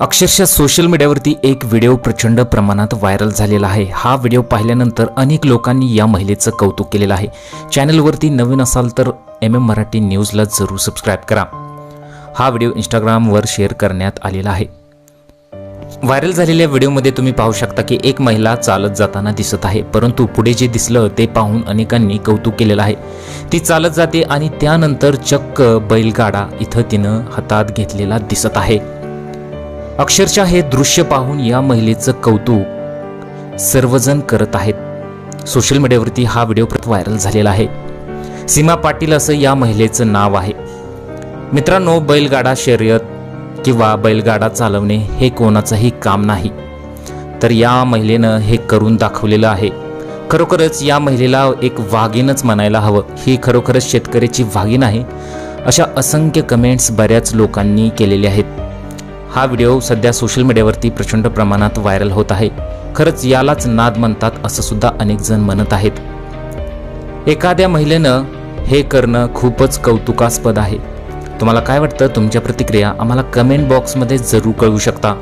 अक्षरशः सोशल मीडियावरती एक व्हिडिओ प्रचंड प्रमाणात व्हायरल झालेला आहे. हा व्हिडिओ पाहिल्यानंतर अनेक लोकांनी या महिलेचं कौतुक केलेलं आहे. चॅनलवरती नवीन असाल तर एम एम मराठी न्यूजला जरूर सबस्क्राईब करा. हा व्हिडिओ इंस्टाग्रामवर शेअर करण्यात आलेला आहे. व्हायरल झालेल्या व्हिडिओमध्ये तुम्ही पाहू शकता की एक महिला चालत जाताना दिसत आहे. परंतु पुढे जे दिसलं ते पाहून अनेकांनी कौतुक केलेलं आहे. ती चालत जाते आणि त्यानंतर चक्क बैलगाडा इथं तिनं हातात घेतलेला दिसत आहे. अक्षरशः हे दृश्य पाहून या महिलेचं कौतुक सर्वजण करत आहेत. सोशल मीडियावरती हा व्हिडिओ प्रत व्हायरल झालेला आहे. सीमा पाटील असं या महिलेचं नाव आहे. मित्रांनो बैलगाडा शर्यत किंवा बैलगाडा चालवणे हे कोणाचंही काम नाही. तर या महिलेनं हे करून दाखवलेलं आहे. खरोखरच या महिलेला एक वाघीनच म्हणायला हवं. ही खरोखरच शेतकऱ्याची वाघीन आहे अशा असंख्य कमेंट्स बऱ्याच लोकांनी केलेले आहेत. हा व्हिडिओ सध्या सोशल मीडियावरती प्रचंड प्रमाणात व्हायरल होत आहे. खरंच यालाच नाद म्हणतात असं सुद्धा अनेक जण म्हणत आहेत. एखाद्या महिलेनं हे करणं खूपच कौतुकास्पद आहे. तुम्हाला काय वाटतं? तुमच्या प्रतिक्रिया आम्हाला कमेंट बॉक्समध्ये जरूर कळवू शकता.